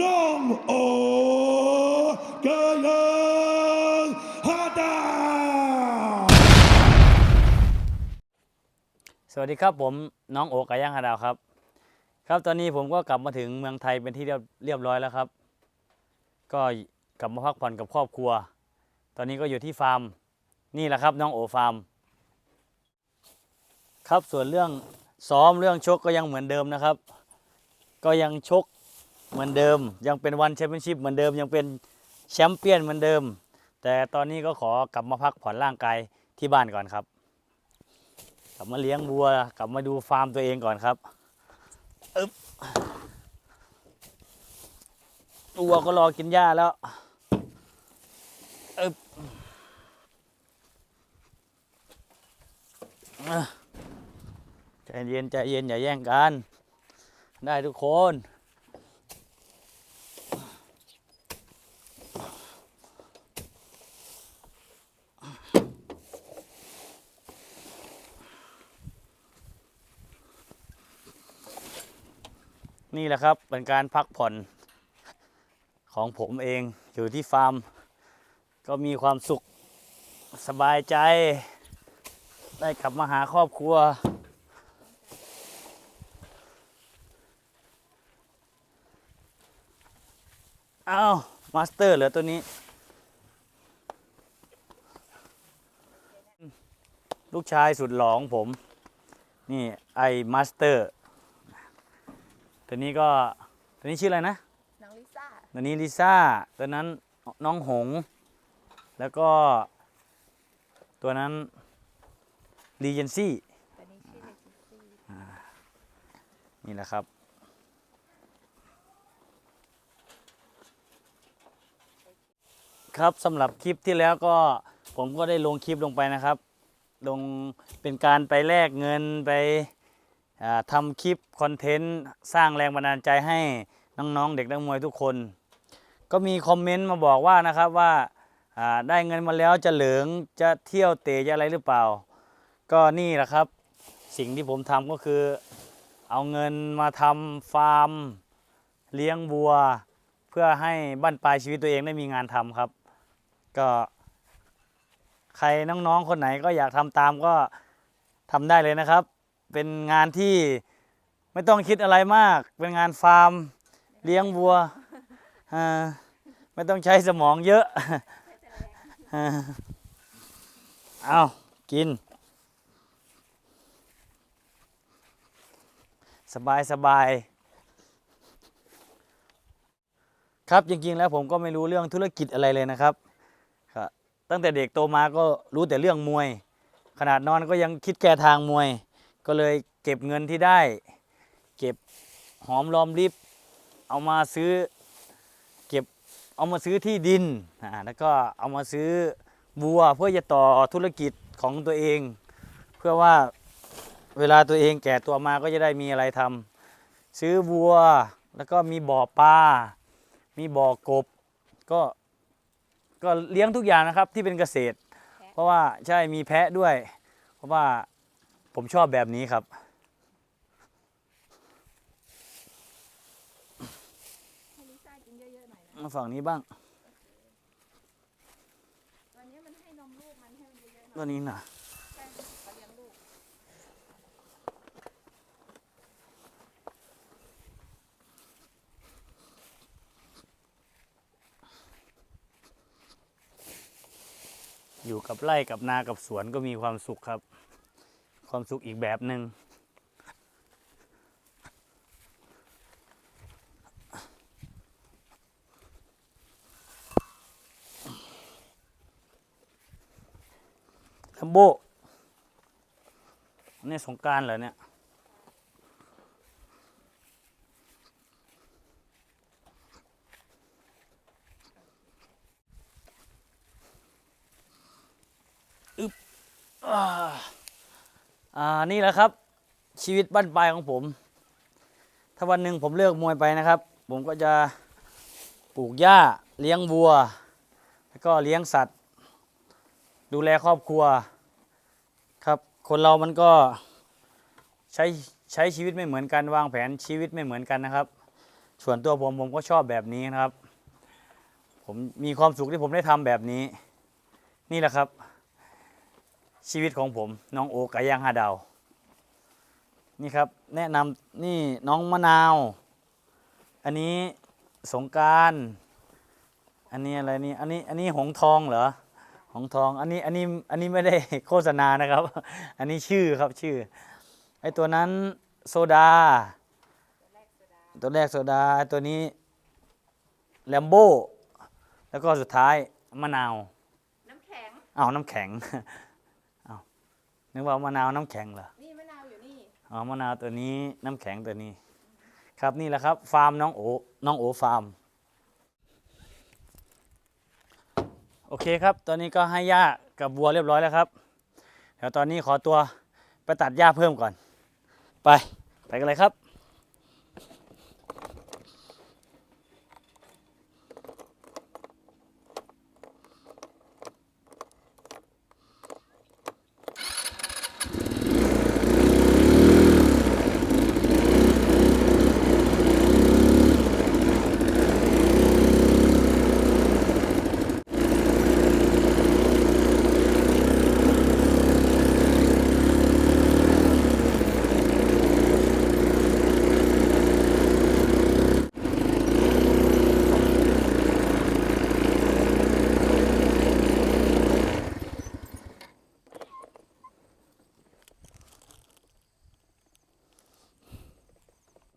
น้องโอกำลังฮัตตาสวัสดีครับผมน้องโอกาย่างฮาดาวครับ ครับตอนนี้ผมก็กลับมาถึงเมืองไทยเป็นที่เรียบเรียบร้อยแล้วครับ ก็กลับมาพักผ่อนกับครอบครัว ตอนนี้ก็อยู่ที่ฟาร์มนี่แหละครับน้องโอฟาร์ม ครับส่วนเรื่องซ้อมเรื่องชกก็ยังเหมือนเดิมนะครับ ก็ยังชก เหมือนเดิม ยังเป็นวันแชมเปี้ยนชิพเหมือนเดิมยังเป็นแชมเปี้ยนเหมือนเดิม แต่ตอนนี้ก็ขอกลับมาพักผ่อนร่างกายที่บ้านก่อนครับ กลับมาเลี้ยงวัว กลับมาดูฟาร์มตัวเองก่อนครับอึ๊บวัวก็รอกินหญ้าแล้วอึ๊บใจเย็นใจเย็นอย่าแย่งกัน ได้ทุกคน นี่แหละครับเป็นการพักผ่อนของผมเองอยู่ที่ฟาร์ม ก็มีความสุขสบายใจ ได้กลับมาหาครอบครัวอ้าวมาสเตอร์เหลือตัวนี้ ลูกชายสุดหลองผม นี่ไอมาสเตอร์ ตัวนี้ก็ตัวนี้ชื่ออะไรนะน้องลิซ่าตัวนี้ลิซ่าตัวนั้นน้องหง แล้วก็ ตัวนั้นรีเจนซี่ตัวนี้ชื่อเลจิซี่นี่แหละครับ ครับสำหรับคลิปที่แล้วก็ผมก็ได้ลงคลิปลงไปนะครับ ลงเป็นการไปแลกเงินไปอ่า ทำคลิปคอนเทนต์สร้างแรงบันดาลใจให้น้องๆ เด็กนักมวยทุกคน ก็มีคอมเมนต์มาบอกว่านะครับว่าได้เงินมาแล้วจะเหลืองจะเที่ยวเตะจะอะไรหรือเปล่า ก็นี่แหละครับสิ่งที่ผมทำก็คือ เอาเงินมาทำฟาร์ม เลี้ยงวัว เพื่อให้บั้นปลายชีวิตตัวเองได้มีงานทำครับ ก็ใครน้องๆ คนไหนก็อยากทำตามก็ทำได้เลยนะครับ เป็นงานที่ไม่ต้องคิดอะไรมาก เป็นงานฟาร์มเลี้ยงวัวไม่ต้องใช้สมองเยอะเอากิน สบายสบายครับจริงๆแล้วผมก็ไม่รู้เรื่องธุรกิจอะไรเลยนะครับครับตั้งแต่เด็กโตมาก็รู้แต่เรื่องมวย ขนาดนอนก็ยังคิดแก่ทางมวย ก็เลยเก็บเงินที่ได้ เก็บหอมรอมริบเอามาซื้อเก็บเอามาซื้อที่ดินอ่าแล้วก็เอามาซื้อบัวเพื่อจะต่อธุรกิจของตัวเอง เพื่อว่าเวลาตัวเองแก่ตัวมาก็จะได้มีอะไรทำซื้อวัวแล้วก็มีบ่อปลา มีบ่อกบ ก็ก็เลี้ยงทุกอย่างนะครับที่เป็นเกษตร เพราะว่าใช่มีแพะด้วย เพราะว่า ผมชอบแบบนี้ครับให้ลิซ่ากินเยอะๆหน่อยนะมาฝั่งนี้บ้าง ตอนนี้มันให้นมลูกมันให้มันเยอะๆหน่ตัอยวนี้น่ะแป้งเขาเลี้ยงลูกอยู่กับไร่กับนากับสวนก็มีความสุขครับ ความสุขอีกแบบหนึ่งคัมโบนี่สงการเหรอเนี่ยอ่า อ่านี่แหละครับ ชีวิตบ้านปลายของผม ถ้าวันหนึ่งผมเลิกมวยไปนะครับ ผมก็จะปลูกหญ้าเลี้ยงวัว แล้วก็เลี้ยงสัตว์ ดูแลครอบครัวครับ คนเรามันก็ใช้ใช้ชีวิตไม่เหมือนกันวางแผนชีวิตไม่เหมือนกันนะครับ ส่วนตัวผมผมก็ชอบแบบนี้นะครับ ผมมีความสุขที่ผมได้ทำแบบนี้ นี่แหละครับ ชีวิตของผมน้องโอไก่ย่างห้าดาว นี่ครับแนะนำนี่น้องมะนาว อันนี้สงกรารอันนี้อะไรนี่อันนี้อันนี้หงทองเหรอหงทองอันนี้อันนี้อันนี้ไม่ได้โฆษณานะครับ อันนี้ชื่อครับชื่อไอตัวนั้นโซดา ตัวแรกโซดาตัวนี้แลมโบ้แล้วก็สุดท้ายมะนาว น้ำแข็งอ้าวน้ำแข็งอ้าว นึกว่ามะนาวน้ำแข็งเหรอ นี่มะนาวอยู่นี่ อ๋อ มะนาวตัวนี้น้ำแข็งตัวนี้ ครับนี่แหละครับ ฟาร์มน้องโอ น้องโอฟาร์ม โอเคครับ ตอนนี้ก็ให้หญ้ากับวัวเรียบร้อยแล้วครับ เดี๋ยวตอนนี้ขอตัวไปตัดหญ้าเพิ่มก่อน ไป ไปกันเลยครับ